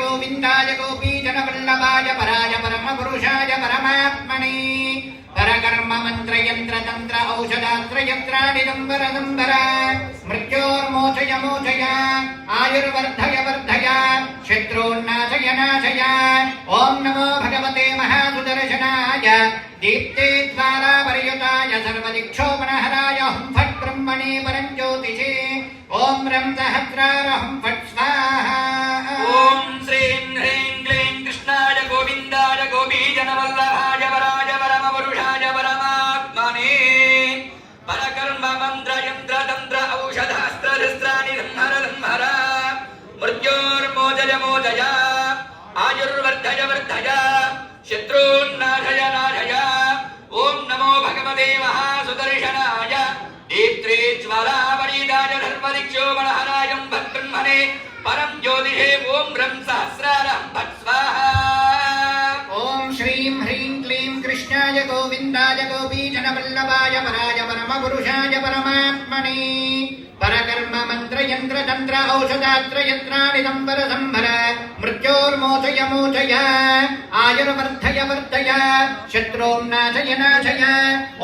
గోవిందాయ గోపీజనవల్లభాయ పరాయ పరమపురుషాయ పరమాత్మనే. పరకర్మ మంత్ర యంత్ర తంత్ర ఔషధాస్త్ర దంబర మృత్యోర్మోచయ మోచయ ఆయుర్వర్ధయ వర్ధయ శత్రున్నాశయ నాశయ ఓం నమో భగవతే మహాసుదర్శనాయ దీప్తే ద్వారా పరియుతాయ సర్వదిక్షోపణహరాయ హుం ఫట్ బ్రహ్మణే పరం జ్యోతిషే. ఓం రం సహస్రారహం ఫట్ ఆయుర్వర్ధయ వర్ధయ శత్రూన్నాశయ నాశయ ఓం నమో భగవతే మహాసుదర్శనాయ దీప్త్రే జ్వలావరీదాయ ధర్మదిక్షోమణహరాయం భద్బ్రహ్మణే పరం జ్యోతిషే ఓం బ్రం సహస్రారం భట్ స్వాహా ఓం శ్రీం హ్రీం క్లీం కృష్ణాయ గోవిందాయ గోపీజనవల్లభాయ పరాయ పరమపురుషాయ పరమాత్మనే పరకర్మ మంత్ర యంత్ర తంత్ర ఔషధాస్త్ర యంత్రాణి దంబర సంభర మృత్యోర్మోచయ మోచయ ఆయుర్వర్ధయ వర్ధయ శత్రున్నాశయ నాశయ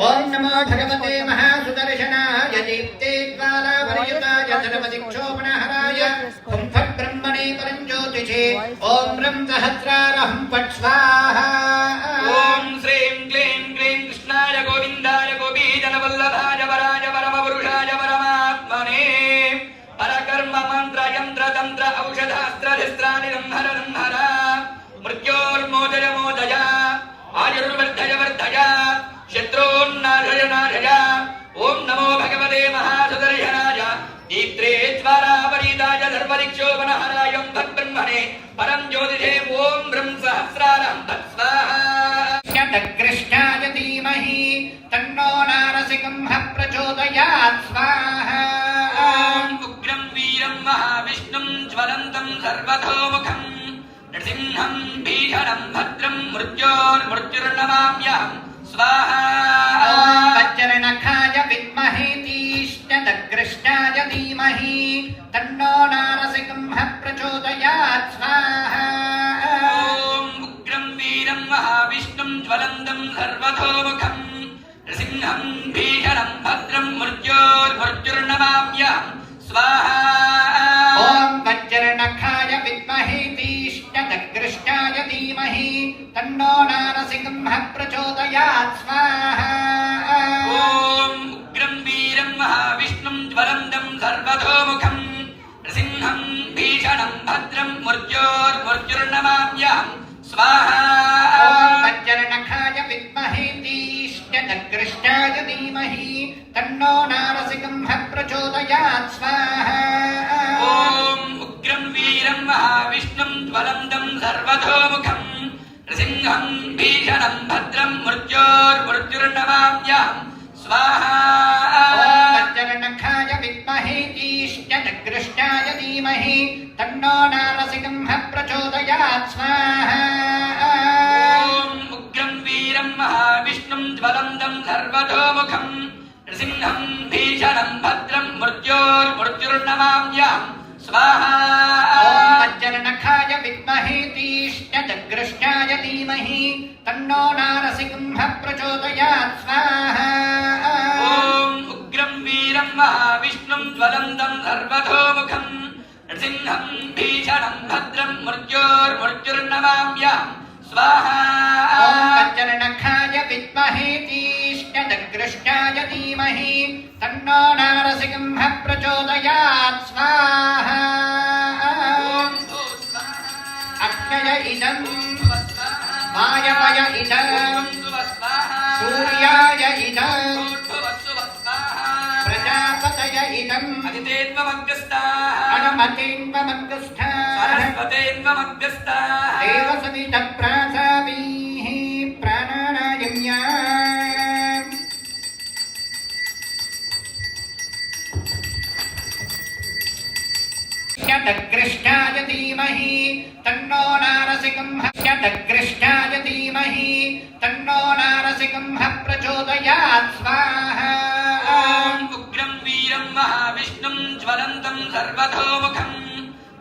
ఓం నమో భగవతే మహాసుదర్శనాయ దీప్తే జ్వాలాపరియుతాయ సర్వదిక్షోపణహరాయ హుం ఫట్ బ్రహ్మణే పరం జ్వాలాపరీతాయ ధర్మదిక్షోపనహరాయం భద్బ్రహ్మణే పరం జ్యోతిషే ఓం బ్రం సహస్రారం భట్ స్వాహా కృష్ణాయ ధీమహి తన్నో నారసింహ ప్రచోదయాత్ స్వాహా ఓం ఉగ్రం వీరం మహావిష్ణుం జ్వలంతం సర్వతోముఖం నృసింహం భీషణం భద్రం మృత్యోర్మృత్యుర్నమామ్యహం స్వాహా ఓం వజ్రనఖాయ విద్మహే తీష్ణదగ్రష్టాయ ధీమహి తన్నో నారసింహ ప్రచోదయాత్ స్వాహా ఓం ఉగ్రం వీరం మహావిష్ణుం జ్వలంతం సర్వతోముఖం నృసింహం భీషణం భద్రం మృత్యోర్మృత్యుర్నమామ్యహం స్వాహా ఓం వజ్రనఖాయ జ్వలంతం సర్వతోముఖం నృసింహం భీషణం భద్రం మృత్యోర్మృత్యుర్నమామ్యహం స్వాహా ఓం వజ్రనఖాయ విద్మహే తీష్ణదగ్రష్టాయ ధీమహి తన్నో నారసింహ ప్రచోదయాత్ స్వాహా ఓం ఉగ్రం వీరం మహావిష్ణుం జ్వలంతం సర్వతోముఖం నృసింహం భీషణం భద్రం సర్వతోముఖం నృసింహం భీషణం భద్రం మృత్యోర్మృత్యుర్నమామ్యహం స్వాహా! ఓం వజ్రనఖాయ విద్మహే తీష్ణదగ్రష్టాయ ధీమహి. తన్నో నారసింహ ప్రచోదయాత్. స్వాహా! ఓం ఉగ్రం వీరం మహావిష్ణుం జ్వలంతం సర్వతోముఖం నృసింహం భీషణం భద్రం మృత్యోర్మృత్యుర్నమామ్యహం స్వాహా! వాయవయ ఇదం. సూర్యాయ ఇదం. ప్రజాపతయ ఇదం. అదితేన్వమగ్రస్తాః అనుమతిన్వమగ్రస్థ సరస్వతేన్వమగ్రస్తాః దేవసవిత ప్రాసావీః ప్రాణానాయమ్యా శతకృష్ణాయ ధీమహి తన్నో నారసింహ. శతకృష్ణాయ ఉగ్రం వీరం మహావిష్ణుం జ్వలంతం సర్వతోముఖం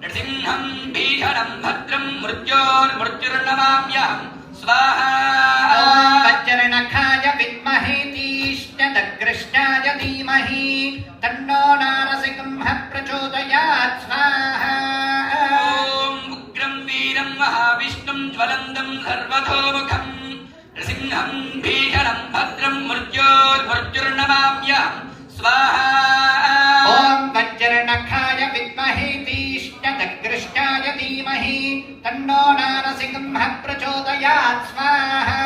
నృసింహం భీషణం భద్రం మృత్యోర్మృత్యుర్నమామ్యహం స్వాహాయ విద్మహే తీష్టదృష్టాయ ధీమహి తన్నో నారసింహ ప్రచోదయాత్ స్వాహా ఉగ్రం వీరం మహావిష్ణుం జ్వలంతం సర్వతోముఖం నృసింహం భీ नखाय विद्महे तीष्णदग्रष्टाय धीमहि तन्नो नारसिंहः प्रचोदयात् स्वाहा।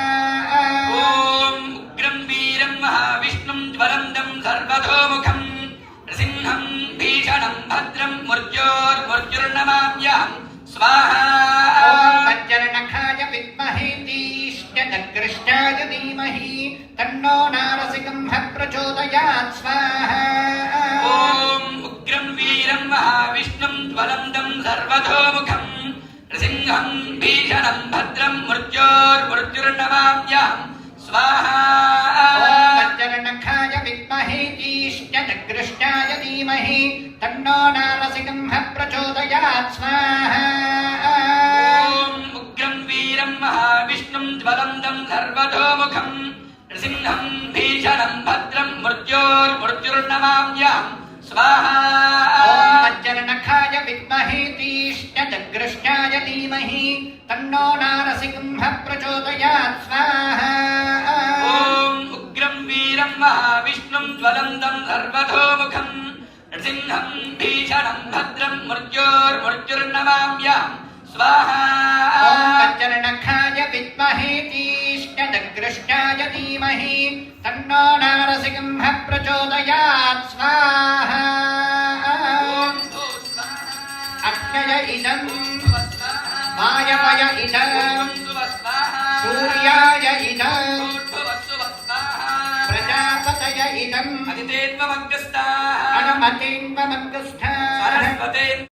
ॐ उग्रं वीरं महाविष्णुं ज्वलन्दं सर्वतोमुखं नृसिंहं भीषणं भद्रं मुर्जोर्मुर्जुर्नमाम्यहं स्वाहा। विद्महे तीष्णदग्रष्टाय धीमहि तन्नो नारसिंहं सर्वतोमुखं नृसिंहं भीषणं भद्रं मृत्योर्मृत्युर्नमाम्यहं स्वाहा मज्जनखाय विद्महे तीक्ष्णजग्रष्टाय धीमहि तन्नो नारसिंहः प्रचोदयात् स्वाहा ॐ उग्रं वीरं महाविष्णुं ज्वलन्तं सर्वतोमुखं नृसिंहं भीषणं भद्रं मृत्योर्मृत्युर्नमाम्यहं स्वाहा धीमहि तन्नो नारसिंह प्रचोदयात् स्वाहा अक्षय इदम् वायवय इदम् सूर्याय इदम् प्रजापतय इदम् अदितेन्वमग्रस्था हनुमतेन्वमग्रस्था सरस्वते